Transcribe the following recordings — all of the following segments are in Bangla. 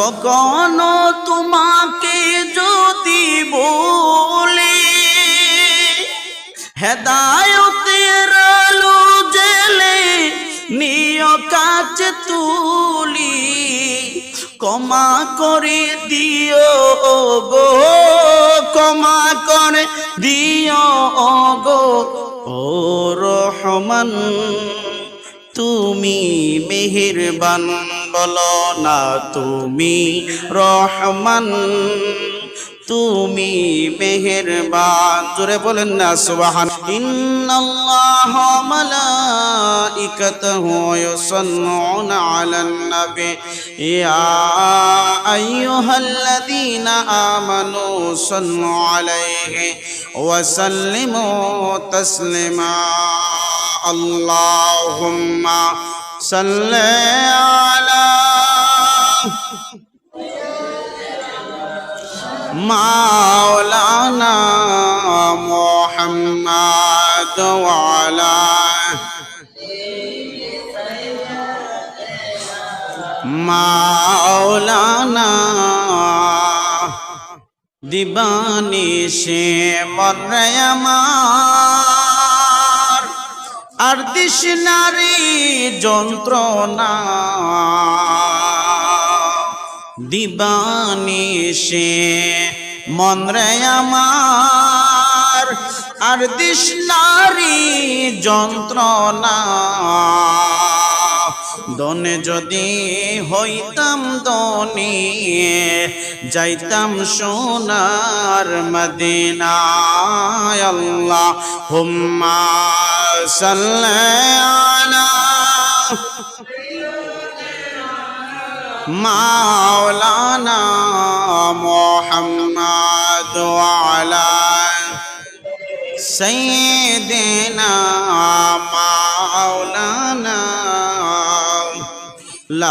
কখনো তোমাকে যদি বলি, হেদায়তের আলো জেলে নিয় কাছে তুলি, ক্ষমা করে দিও গো, ক্ষমা করে দিও গো, ও রহমান। তুমি মেহেরবান, বলো না তুমি রহমান। তুমি মেহেরবান। জোরে বলেন না সুবহান ইন্নাল্লাহ মালাইকাতাহু ইউসাল্লুনা আলান নবী। ইয়া আইয়ুহাল্লাযীনা আমানু সাল্লু আলাইহি ওয়া সাল্লিমু তাসলিমা। আল্লাহুম্মা সাল্লি আলা مولانا محمد وعلى مولانا দিবানি সে মরে আমার আর দিশ নারী যন্ত্রণা। দিবানি সে মনরে আমার। আর দিশ নারী যন্ত্রণা। দনে যদি হইতাম দনি যাইতাম সোনার মদিনায় আল্লাহ। হুম্মা মাওলানা মোহাম্মদ আলা সাইয়্যিদিনা মাওলানা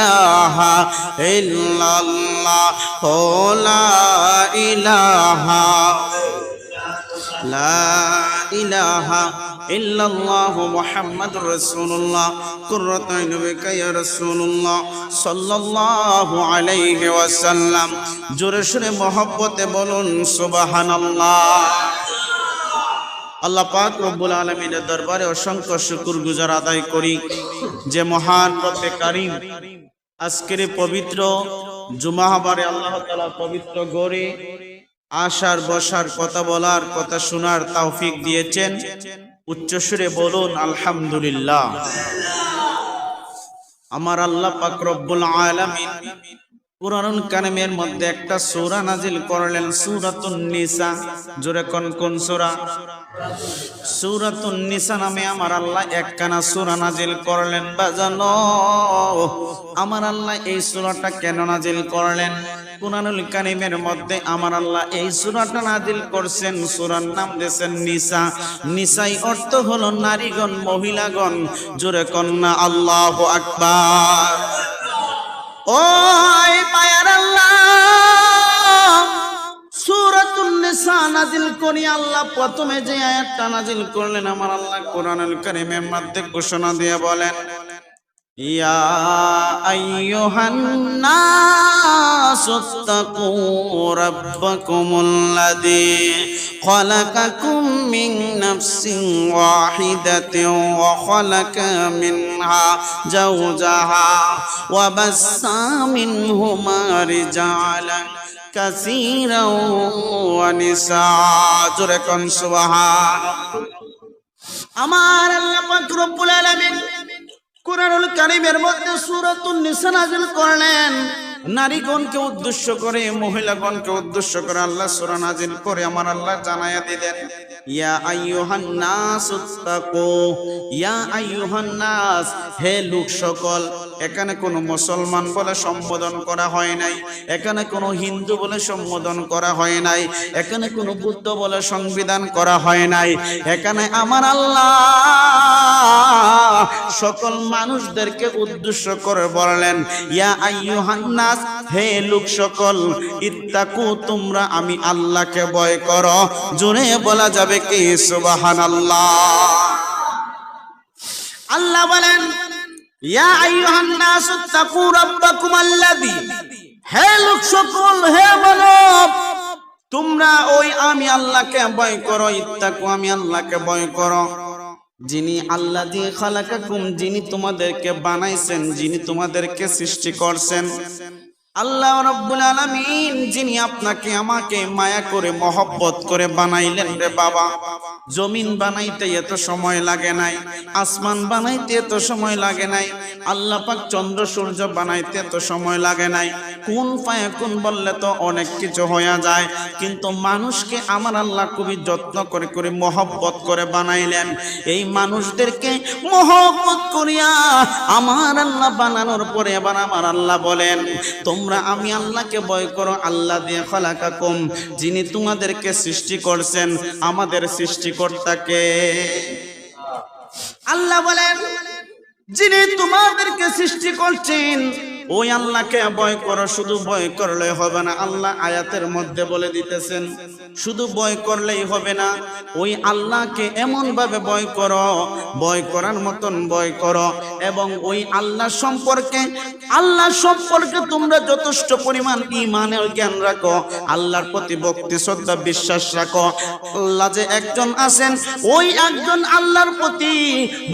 ইলাহা ইল্লাল্লাহ লা ইলাহা লা ইলাহা জোরে সুরে মহব্বতে বলুন, সুবহানাল্লাহ। আল্লাহ পাক রব্বুল আলমিনের দরবারে অসংখ্য শুকুর গুজার আদায় করি, যে মহান প্রত্যেক কারিম আজকের পবিত্র জুমাহাবারে আল্লাহ তালা পবিত্র গড়ে আসার বসার, কথা বলার, কথা শোনার তৌফিক দিয়েছেন। উচ্চস্বরে বলুন, আলহামদুলিল্লাহ। আমার আল্লাহ পাক রব্বুল আলামিন কুরআন কারিমের মধ্যে একটা সূরা নাজিল করলেন সূরাতুন নিসা। জোরে কোন কোন সূরা? সূরাতুন নিসা নামে আমার আল্লাহ একখানা সূরা নাজিল করলেন। বাজানো, আমার আল্লাহ এই সূরাটা কেন নাজিল করলেন? কুরআনুল কারিমের মধ্যে আমার আল্লাহ এই সূরাটা নাজিল করছেন, সূরার নাম দিয়েছেন নিসা। নিসাই অর্থ হলো নারীগণ, মহিলাগণ। জোরে কন্যা আল্লাহু আকবার। আল্লাহ প্রথমে যে আয়াতটা নাজিল করলেন আমার আল্লাহ কোরআনুল কারীমের মধ্যে ঘোষণা দিয়ে বলেন يا أيها الناس اتقوا ربكم الذي خلقكم من نفس واحدة وخلق منها زوجها وبس منهما رجالا كثيرا ونساء تركن سبحان أمار الله رب العالمين কোরআনুল কারিমের মধ্যে সূরাতুন নিসা নাযিল করলেন। নারীগণকে উদ্দেশ্য করে, মহিলাগণকে উদ্দেশ্য করে আল্লাহ সুরা নাজিল করে আমার আল্লাহ জানাইয়া দিলেন। ইয়া আইয়ুহান নাস ইয়া আইয়ুহান হে লোক সকল, এখানে কোনো মুসলমান বলে সম্বোধন করা হয় নাই, এখানে কোনো হিন্দু বলে সম্বোধন করা হয় নাই, এখানে কোনো বুদ্ধ বলে সংবিধান করা হয় নাই, এখানে আমার আল্লাহ সকল মানুষদেরকে উদ্দেশ্য করে বললেন, ইয়া আইয়ুহান হে লোক সকল, ইত্তাকু, তোমরা আমি আল্লাহকে ভয় করো। জোরে বলা যাবে কি? সুবহানাল্লাহ। আল্লাহ আল্লাহ বলেন, ইয়া আইয়ুহান নাস ইত্তাকু রাব্বাকুম আল্লাযী। হে লোক সকল হে মানব, তোমরা ওই আমি আল্লাহকে ভয় করো, ইত্তাকু, আমি আল্লাহকে ভয় করো। যিনি আল্লাহ দিয়ে খালাকাকুম, যিনি তোমাদেরকে বানাইছেন, যিনি তোমাদেরকে সৃষ্টি করছেন আল্লাহ রব্বুল আলামিন যিনি আপনাকে আমাকে মায়া করে, মহব্বত করে বানাইলেন রে বাবা। জমিন বানাইতে এত সময় লাগে নাই, আসমান বানাইতে এত সময় লাগে নাই, আল্লাহ পাক চন্দ্র সূর্য বানাইতে এত সময় লাগে নাই। কোন পায়ে কোন বললে তো অনেক কিছু হয়ে যায়, কিন্তু মানুষকে আমার আল্লাহ খুবই যত্ন করে করে মহব্বত করে বানাইলেন। এই মানুষদেরকে মহব্বত করিয়া আমার আল্লাহ বানানোর পরে এবার আমার আল্লাহ বলেন, তোমরা আমি আল্লাহকে ভয় করো, আল্লাহ দিয়ে খলাকাকুম, যিনি তোমাদেরকে সৃষ্টি করছেন, আমাদের সৃষ্টিকর্তাকে। আল্লাহ বলেন, যিনি তোমাদেরকে সৃষ্টি করছেন ওই আল্লাহকে ভয় করো, শুধু ভয় করলে হবে না। আল্লাহ আয়াতের মধ্যে বলে দিতেছেন, শুধু ভয় করলেই হবে না, ওই আল্লাহকে এমন ভাবে ভয় করো, ভয় করার মতন ভয় করো এবং ওই আল্লাহ সম্পর্কে আল্লাহ সম্পর্কে তোমরা যথেষ্ট পরিমাণ ইমানের জ্ঞান রাখো, আল্লাহর প্রতি ভক্তি, শ্রদ্ধা, বিশ্বাস রাখো। আল্লাহ যে একজন আছেন, ওই একজন আল্লাহর প্রতি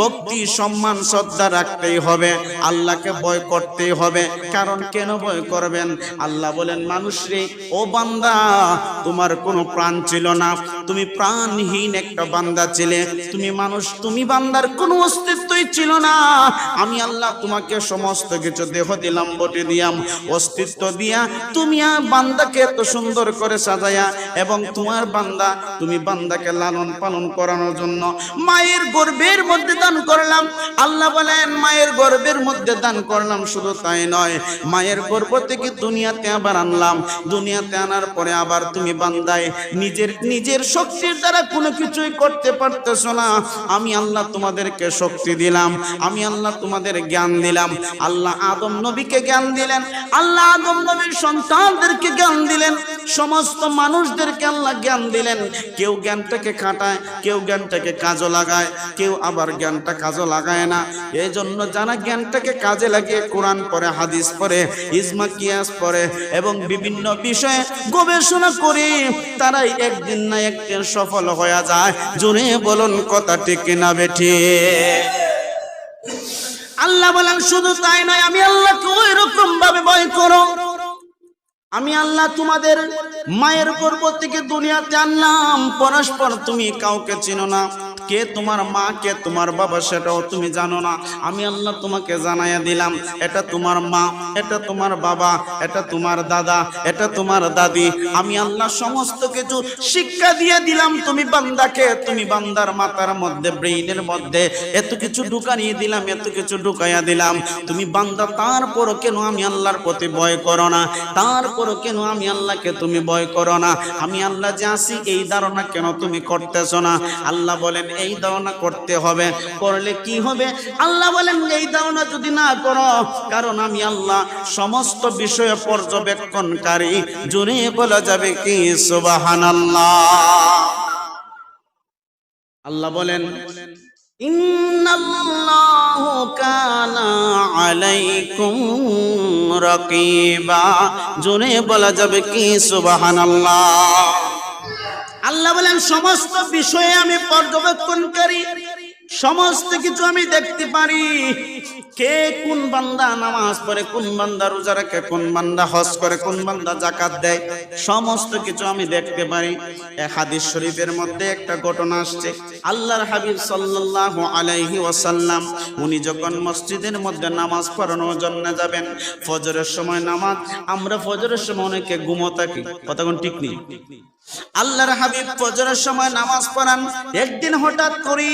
ভক্তি, সম্মান, শ্রদ্ধা রাখতেই হবে, আল্লাহকে ভয় করতেই হবে। কারণ কেন ভয় করবেন? আল্লাহ বলেন, মানুষ রে, ও বান্দা, তোমার কোনো প্রাণ ছিল না। তুমি প্রাণহীন একটা বান্দা ছিলে। তুমি মানুষ, তুমি বান্দার কোনো অস্তিত্বই ছিল না। আমি আল্লাহ তোমাকে সমস্ত কিছু দেহ দিলাম, বটে দিয়াম, অস্তিত্ব দিয়া। তুমি আর বান্দাকে এত সুন্দর করে সাজায়া এবং তোমার বান্দা, তুমি বান্দাকে লালন পালন করানোর জন্য মায়ের গর্বের মধ্যে দান করলাম। আল্লাহ বলেন, মায়ের গর্বের মধ্যে দান করলাম, শুধু তাই নয় মায়ের গর্ভ থেকে দুনিয়াতে আবার আনলাম। দুনিয়াতে আনার পরে আবার তুমি বান্দায়। নিজের নিজের শক্তির দ্বারা কোনো কিছুই করতে পারতেছো না। আমি আল্লাহ তোমাদেরকে শক্তি দিলাম। আমি আল্লাহ তোমাদের জ্ঞান দিলাম। আল্লাহ আদম নবীকে জ্ঞান দিলেন। আল্লাহ আদম নবীর সন্তানদেরকে জ্ঞান দিলেন। সমস্ত মানুষদেরকে আল্লাহ জ্ঞান দিলেন। কেউ জ্ঞানটাকে খাটায়, কেউ জ্ঞানটাকে কাজও লাগায়, কেউ আবার জ্ঞানটা কাজও লাগায় না। এই জন্য যারা জ্ঞানটাকে কাজে লাগিয়ে কোরআন পড়ে হাদিস পড়ে, ইজমা কিয়াস এবং বিভিন্ন বিষয়ে গবেষণা করে তারাই একদিন না একদিন সফল হয়ে যায়। জোরে বলুন কথা ঠিক না বেঠে? আল্লাহ বলেন, শুধু তাই নয়, আমি আল্লাহকে ওই রকম ভাবে ভয় করো। আমি আল্লাহ তোমাদের মায়ের গর্ভ থেকে দুনিয়াতে আনলাম, পরস্পর তুমি কাউকে চিনো না। কে তোমার মা, কে তোমার বাবা সেটাও তুমি জানো না। আমি আল্লাহ তোমাকে জানাইয়া দিলাম, এটা তোমার মা, এটা তোমার বাবা, এটা তোমার দাদা, এটা তোমার দাদি। আমি আল্লাহ সমস্ত কিছু শিক্ষা দিয়ে দিলাম, তুমি বান্দাকে, তুমি বান্দার মাথার মধ্যে, ব্রেইনের মধ্যে এত কিছু ঢুকানিয়ে দিলাম, এত কিছু ঢুকাইয়া দিলাম। তুমি বান্দা, তারপরও কেন আমি আল্লাহর প্রতি ভয় করো না? তারপরও কেন আমি আল্লাহকে তুমি ভয় করো না? আমি আল্লাহ যে আসি এই ধারণা কেন তুমি করতেছো না? আল্লাহ বলেন এই ধারণা করতে হবে। করলে কি হবে? আল্লাহ বলেন, এই ধারণা যদি না করো, কারণ আমি আল্লাহ সমস্ত বিষয়ে পর্যবেক্ষণকারী। জুড়ে বলা যাবে কি? সুবাহান আল্লাহ বলেন, ইন্নাল্লাহু কানা আলাইকুম রাকিবা। জোরে বলা যাবে কি? সুবহানাল্লাহ। আল্লাহ বলেন, সমস্ত বিষয়ে আমি পর্যবেক্ষণকারী সমস্ত কিছু আমি দেখতে পারি। কে কোন বান্দা নামাজ পড়ে, কোন বান্দা রোজা রাখে, কোন বান্দা হজ করে, কোন বান্দা জাকাত দেয়, সমস্ত কিছু আমি দেখতে পারি। হাদিস শরীফের মধ্যে একটা ঘটনা আসছে। আল্লাহর হাবিব সাল্লাল্লাহু আলাইহি ওয়াসাল্লাম, উনি যখন মসজিদের মধ্যে নামাজ পড়ানোর জন্য যাবেন, ফজরের সময় নামাজ, আমরা ফজরের সময় অনেকে ঘুমো থাকি কোন ঠিক নেই? আল্লাহর হাবিব ফজরের সময় নামাজ পড়ান। একদিন হঠাৎ করি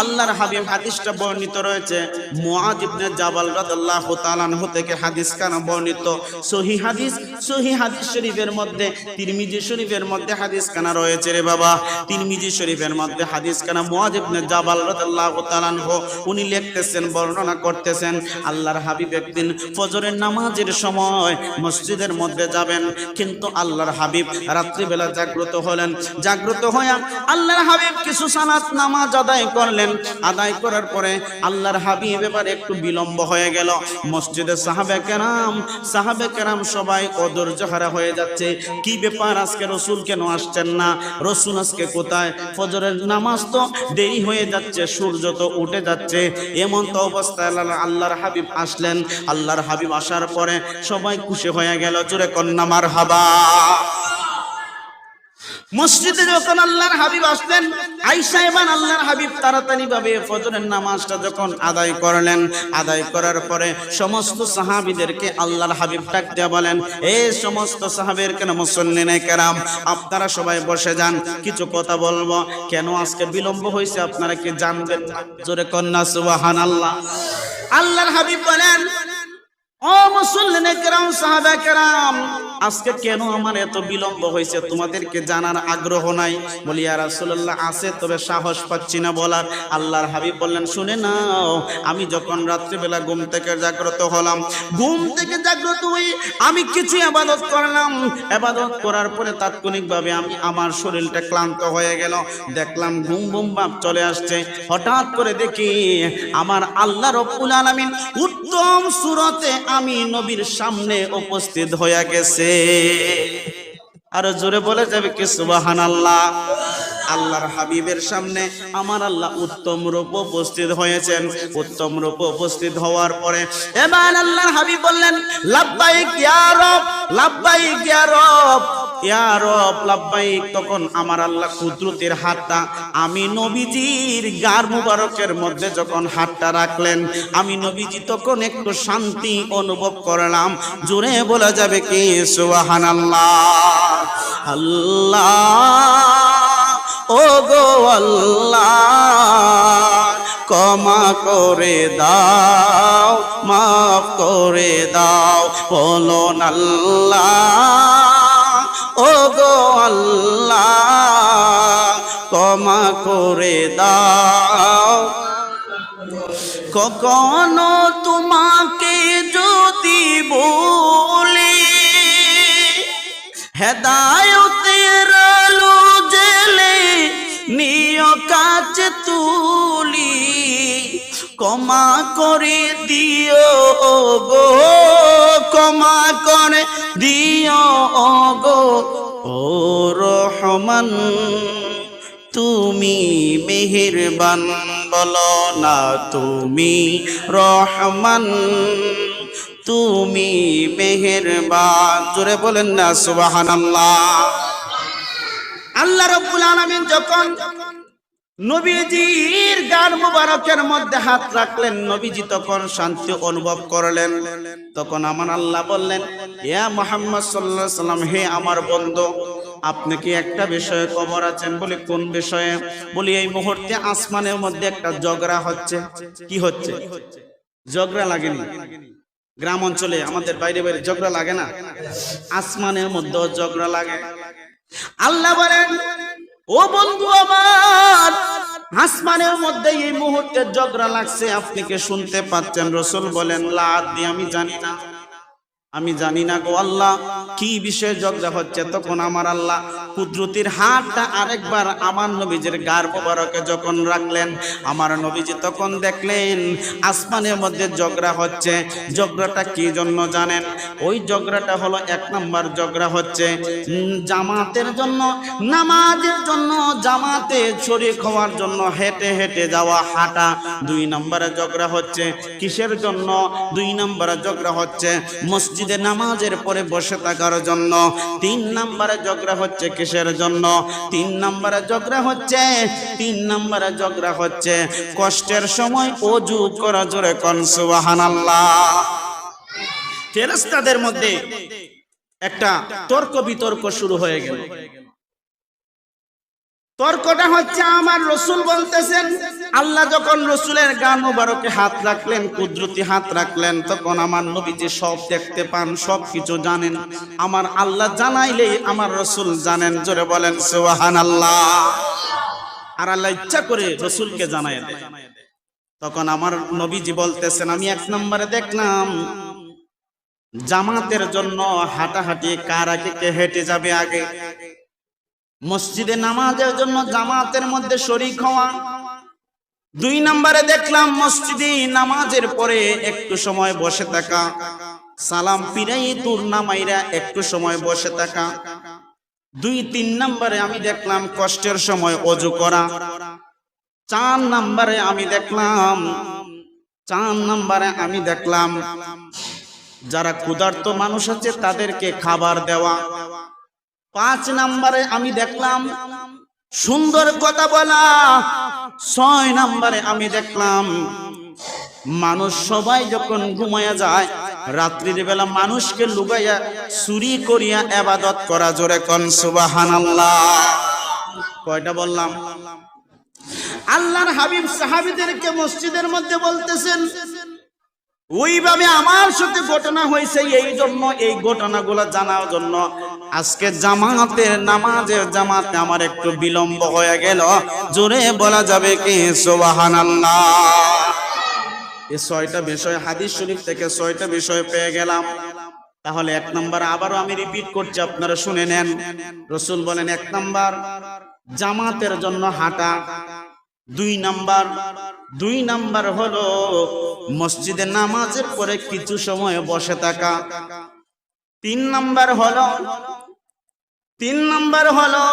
আল্লাহর হাবিব হাদিসটা বর্ণিত রয়েছে। মুআজ ইবনে জাবাল রাদিয়াল্লাহু তাআলা আনহু থেকে হাদিস কানা বর্ণিত। সহি হাদিস সহি হাদিস শরীফের মধ্যে, তিরমিজি শরীফের মধ্যে হাদিস কানা রয়েছে রে বাবা। তিরমিজি শরীফের মধ্যে হাদিস কানা মুআজ ইবনে জাবাল রাদিয়াল্লাহু তাআলা আনহু, উনি লিখতেছেন, বর্ণনা করতেছেন, আল্লাহর হাবিব একদিন ফজরের নামাজের সময় মসজিদের মধ্যে যাবেন, কিন্তু আল্লাহর হাবিব রাত্রিবেলা জাগ্রত হলেন। জাগ্রত হয়ে আল্লাহর হাবিব কিছু সালাত নামাজ আদায় করলেন। আদায় করার পরে আল্লাহর হাবিব এবার একটু বিলম্ব হয়ে গেল। মসজিদে সাহাবে কেরাম সাহাবে কেরাম সবাই অধৈর্য হারা হয়ে যাচ্ছে। কি ব্যাপার আজকে রসুল কেন আসছেন না? রসুল আজকে কোথায়? ফজরের নামাজ তো দেরি হয়ে যাচ্ছে, সূর্য তো উঠে যাচ্ছে। এমন তো অবস্থায় আল্লাহ আল্লাহর হাবিব আসলেন। আল্লাহর হাবিব আসার পরে সবাই খুশি হয়ে গেল, জোরে কন্যা মার হাবা মসজিদে যখন আল্লাহর হাবিব আসলেন আইসা এবার আল্লাহর হাবিব তাড়াতাড়ি ভাবে ফজরের নামাজটা যখন আদায় করলেন, আদায় করার পরে সমস্ত সাহাবিদেরকে আল্লাহর হাবিব ডাক বলেন, এ সমস্ত সাহাবের কেন মুসল্লিনে কেরাম? আপনারা সবাই বসে যান, কিছু কথা বলব। কেন আজকে বিলম্ব হয়েছে, আপনারা কি জানবেন? জোরে কন্যা সুবাহান আল্লাহ আল্লাহর হাবিব বলেন আজকে কেন আমার এত বিলম্ব হয়েছে তোমাদেরকে জানার আগ্রহ নাই? বলি আর রাসূলুল্লাহ, আছে, তবে সাহস পাচ্ছি না বলার। আল্লাহর হাবিব বললেন, শুনে নাও, আমি যখন রাত্রিবেলা ঘুম থেকে জাগ্রত হলাম, ঘুম থেকে জাগ্রত হই, আমি কিছু আবাদত করলাম। আবাদত করার পরে তাৎক্ষণিকভাবে আমি আমার শরীরটা ক্লান্ত হয়ে গেল। দেখলাম ঘুম ঘুম ভাব চলে আসছে। হঠাৎ করে দেখি, আমার আল্লাহ রব্বুল আলামিন উত্তম সুরতে আমি নবীর সামনে উপস্থিত হয়ে গেছে। আর জোরে বলে যাবে কি সুবাহান আল্লাহ আল্লাহর হাবিবের সামনে আমার আল্লাহ উত্তম রূপ উপস্থিত হয়েছেন। উত্তম রূপ উপস্থিত হওয়ার পরে এবার আল্লাহর হাবিব বললেন, লাব্বাইক ইয়া রব, লাব্বাইক তখন আমার আল্লাহ কুদরতের হাতটা, আমি নবীজির গার মুবারকের মধ্যে যখন হাতটা রাখলেন, আমি নবীজি তখন একটু শান্তি অনুভব করলাম। জোরে বলা যাবে কি? সুবহানাল্লাহ। আল্লাহ ও গো আল্লাহ, ক্ষমা করে দাও, মাফ করে দাও, বলুন আল্লাহ। ও গো আল্লাহ ক্ষমা করে দাও। কখনো ক্ষমা করে দিও গো, ক্ষমা করে দিও গো। ও রহমান, তুমি মেহেরবান, বলো না তুমি রহমান, তুমি মেহেরবান। জোরে বলেন না, সুবহানাল্লাহ। আল্লাহ রাব্বুল আলামিন যখন নবীজির গান মুবারকের মধ্যে হাত রাখলেন। নবীজি তখন শান্তি অনুভব করলেন। তখন আমার আল্লাহ বললেন ইয়া মুহাম্মদ আলাইহি সাল্লাম হে আমার বন্ধু, আপনি কি একটা বিষয়ে খবর আছেন? বলে, কোন বিষয়ে? বলি, এই মুহূর্তে আসমানের মধ্যে একটা ঝগড়া হচ্ছে। কি হচ্ছে? ঝগড়া লাগেনি। গ্রাম অঞ্চলে, আমাদের বাইরে বাইরে ঝগড়া লাগে না? আসমানের মধ্যেও ঝগড়া লাগে। আল্লাহ বলেন ও বন্ধু আমার, আসমানের মধ্যে এই মুহূর্তে ঝগড়া লাগছে, আপনি কি শুনতে পাচ্ছেন? রসুল বলেন, লা দিয়ে আমি জানি না। আমি জানি না গো আল্লাহ, কি বিষয়ে ঝগড়া হচ্ছে, তখন আমার আল্লাহ কুদরতির হাতটা আরেকবার আমার নবীজির গার মোবারকে যখন রাখলেন, আমার নবীজি তখন দেখলেন, আসমানের মধ্যে ঝগড়া হচ্ছে। ঝগড়াটা কি জন্য জানেন? ওই ঝগড়াটা হলো এক নাম্বার ঝগড়া হচ্ছে জামাতের জন্য, নামাজের জন্য, জামাতে শরীর হওয়ার জন্য হেঁটে হেঁটে যাওয়া, হাঁটা দুই নম্বরে ঝগড়া হচ্ছে। কিসের জন্য? দুই নম্বরে ঝগড়া হচ্ছে, মসজিদে নামাজের পরে বসে থাকার জন্য। তিন নম্বরে ঝগড়া হচ্ছে কিসের জন্য? তিন নম্বরে ঝগড়া হচ্ছে, তিন নম্বরে ঝগড়া হচ্ছে। কষ্টের সময় অজু করা জোরে কন, সুবহানাল্লাহ। ফেরেশতাদের মধ্যে একটা তর্ক বিতর্ক শুরু হয়ে গেল। তর্কটা হচ্ছে আমার রসুল বলতেছেন, আল্লাহ যখন রসুলের গান মোবারকে হাত রাখলেন, কুদরতি হাত রাখলেন, তখন আমার নবীজি সব দেখতে পান, সব কিছু জানেন। আমার আল্লাহ জানাইলেই আমার রসুল জানেন, জোরে বলেন সুবাহান আল্লাহ আর আল্লাহ ইচ্ছা করে রসুলকে জানাই তখন আমার নবীজি বলতেছেন, আমি এক নম্বরে দেখলাম, জামাতের জন্য হাঁটাহাঁটি কার আগে কে হেঁটে যাবে আগে? মসজিদে নামাজের জন্য জামাতের মধ্যে শরিক হওয়া। দুই নম্বরে দেখলাম মসজিদে নামাজের পরে একটু সময় বসে থাকা। সালাম পিরাই তুর নামাইরা একটু সময় বসে থাকা। দুই, তিন নম্বরে আমি দেখলাম কষ্টের সময় অজু করা। চার নম্বরে আমি দেখলাম, চার নম্বরে আমি দেখলাম, যারা ক্ষুধার্ত মানুষ আছে তাদেরকে খাবার দেওয়া। পাঁচ নাম্বারে আমি দেখলাম, সুন্দর কথা বলা। ছয় নাম্বারে আমি দেখলাম, মানুষ সবাই যখন ঘুমায়া যায়, রাত্রির বেলা মানুষকে লুগাইয়া চুরি করিয়া এবাদত করা, জোরে কন সুবাহানাল্লাহ। কয়টা বললাম? আল্লাহর হাবিব সাহাবিদেরকে মসজিদের মধ্যে বলতেছেন, ওইভাবে আমার সাথে ঘটনা হয়েছে, এই জন্য, এই ঘটনাগুলো জানার জন্য আজকে জামাতের নামাজের জামাতে আমার একটু বিলম্ব হয়ে গেল। জোরে বলা যাবে কি? এই ছয়টা বিষয়, হাদিস শরীফ থেকে ছয়টা বিষয় পেয়ে গেলাম। তাহলে এক নম্বর আবারও আমি রিপিট করছি, আপনারা শুনে নেন। রসুল বলেন, এক নাম্বার, জামাতের জন্য হাঁটা। দুই নাম্বার দুই নাম্বার হলো মসজিদে নামাজের পরে কিছু সময় বসে থাকা। তিন নাম্বার হলো, তিন নাম্বার হলো,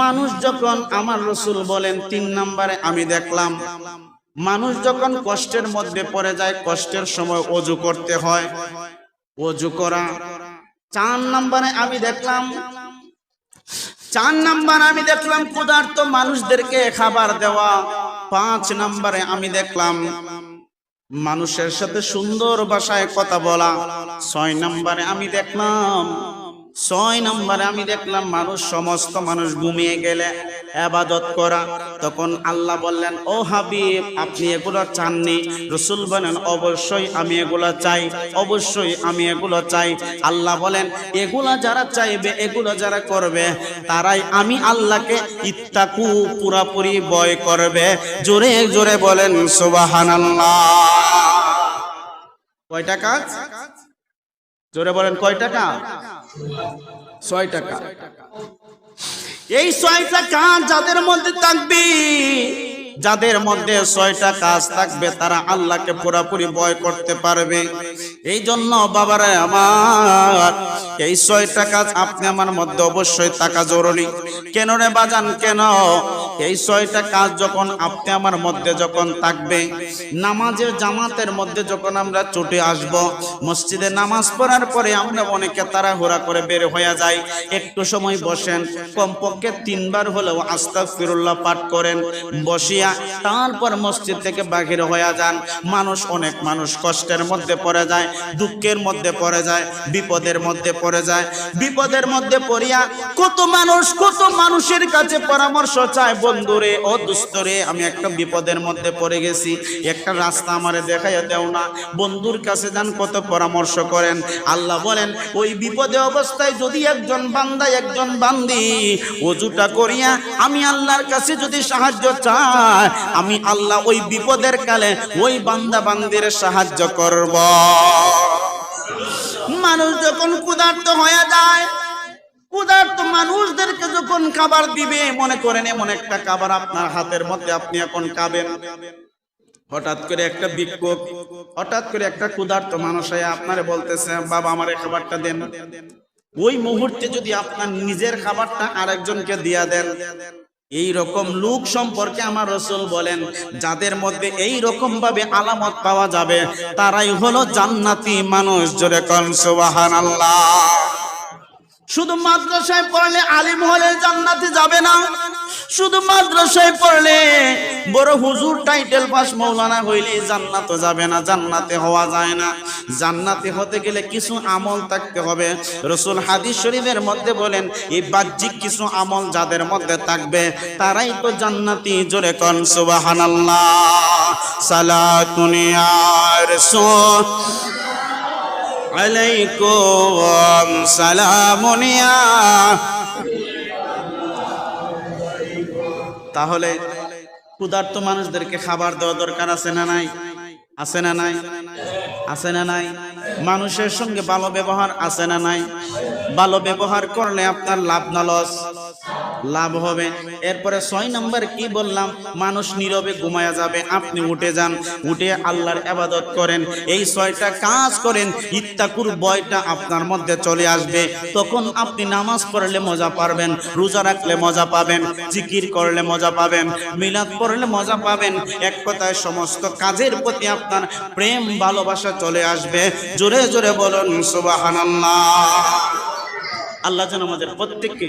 মানুষ যখন আমার রসুল বলেন, তিন নাম্বারে আমি দেখলাম, মানুষ যখন কষ্টের মধ্যে পড়ে যায়, কষ্টের সময় অজু করতে হয়, অজু করা। চার নাম্বারে আমি দেখলাম, চার নাম্বার আমি দেখলাম ক্ষুধার্ত মানুষদেরকে খাবার দেওয়া। পাঁচ নাম্বারে আমি দেখলাম মানুষের সাথে সুন্দর ভাষায় কথা বলা। ছয় নম্বরে আমি দেখলাম ছয় নম্বরে আমি দেখলাম মানুষ, সমস্ত মানুষ ঘুমিয়ে গেলে আবাদত করা। তখন আল্লাহ বললেন, ও হাবিব, আপনি এগুলো চাননি? রসুল বলেন, অবশ্যই আমি এগুলো চাই, অবশ্যই আমি এগুলো চাই। আল্লাহ বলেন, এগুলো যারা চাইবে, এগুলো যারা করবে, তারাই আমি আল্লাহকে ইত্তাকু পুরাপুরি বয় করবে। জোরে জোরে বলেন, সুবহানাল্লাহ। কয়টা কাজ? জোরে বলেন, কয়টা টাকা ছয় টাকা। এই ছয় টাকা যাদের মধ্যে থাকবে যাদের মধ্যে ছয়টা কাজ থাকবে, তারা আল্লাহকে পুরাপুরি ভয় করতে পারবে। এই জন্য বাবারা আমার, এই ছয়টা কাজ আপনি আমার মধ্যে অবশ্যই থাকা জরুরি। কেন রে বাজান, কেন? এই ছয়টা কাজ যখন আপনি আমার মধ্যে যখন থাকবে, নামাজের জামাতের মধ্যে যখন আমরা ছুটে আসব, মসজিদে নামাজ পড়ার পরে আমরা অনেকে তারা তাড়াহুড়া করে বের হয়ে যাই। একটু সময় বসেন, কমপক্ষে তিনবার হলেও আস্তা ফিরুল্লাহ পাঠ করেন, বসিয়া তারপর মসজিদ থেকে বাহির হয়ে যান। মানুষ অনেক মানুষ কষ্টের মধ্যে পড়ে যায়, দুঃখের মধ্যে পড়ে যায়, বিপদের মধ্যে পড়ে যায়। বিপদের মধ্যে পড়িয়া কত মানুষ, কত মানুষের কাছে পরামর্শ চায়, বন্ধুরে, ও দুস্তরে, আমি একটা বিপদের মধ্যে পড়ে গেছি। একটা রাস্তা আমারে দেখাইয়া দেও না। বন্ধুর কাছে যান, কত পরামর্শ করেন। আল্লাহ বলেন, ওই বিপদে অবস্থায় যদি একজন বান্দা একজন বান্দি অজুটা করিয়া আমি আল্লাহর কাছে যদি সাহায্য চাই আমি আল্লাহ ওই বিপদের কালে ওই বান্দা বান্দির সাহায্য করব। মানুষ যখন ক্ষুধার্ত হয়ে যায়, ক্ষুধার্ত মানুষদেরকে যখন খাবার দিবে, মনে করেন এমন একটা খাবার আপনার হাতের মধ্যে আপনি এখন খাবেন। হঠাৎ করে একটা বিক্ষোভ হঠাৎ করে একটা ক্ষুধার্ত মানুষ আপনারে বলতেছে, বাবা, আমার খাবারটা দেন। ওই মুহূর্তে যদি আপনার নিজের খাবারটা আরেকজনকে দিয়া দেন এই রকম লোক সম্পর্কে আমার রসুল বলেন, যাদের মধ্যে এই রকম ভাবে আলামত পাওয়া যাবে, তারাই হলো জান্নাতি মানুষ। জোরে কন, সুবহানাল্লাহ। শুধু মাদ্রাসায় পড়লে আলিম হলে জান্নাতে যাবে না। শুধু মাদ্রাসায় পড়লে বড় হুজুর টাইটেল পাস মৌলানা হইলে জান্নাত যাবে না, জান্নাতে হওয়া যায় না। জান্নাতে হতে গেলে কিছু আমল থাকতে হবে। রসুল হাদিস শরীফের মধ্যে বলেন, এই বাহ্যিক কিছু আমল যাদের মধ্যে থাকবে, তারাই তো জান্নাতি। জোরে কন, সুবহানাল্লাহ। সালাতুনিয়া রাসূল। আলাইকুম সালামুনিয়া তাহলে ক্ষুধার্ত মানুষদেরকে খাবার দেওয়া দরকার আছে না নাই? আছে না নাই? আছে না নাই? মানুষের সঙ্গে ভালো ব্যবহার আছে না নাই? ভালো ব্যবহার করলে আপনার লাভ না লস লাভ হবে। এরপরে ছয় নম্বর কি বললাম? মানুষ নীরবে ঘুমায়া যাবে, আপনি উঠে যান। উঠে আল্লাহর আবাদত করেন। এই ছয়টা কাজ করেন, ইত্তাকুর বয়টা আপনার মধ্যে চলে আসবে। তখন আপনি নামাজ পড়লে মজা পাবেন রোজা রাখলে মজা পাবেন, জিকির করলে মজা পাবেন, মিলাদ পড়লে মজা পাবেন। এক কথায় সমস্ত কাজের প্রতি আপনার প্রেম, ভালোবাসা চলে আসবে। জোরে জোরে বলুন, সুবহানাল্লাহ। আল্লাহ যেন আমাদের প্রত্যেককে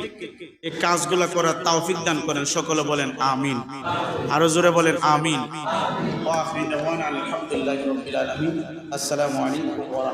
এই কাজগুলো করার তাওফিক দান করেন। সকলে বলেন আমিন। আরও জোরে বলেন আমিন। আসসালামু আলাইকুম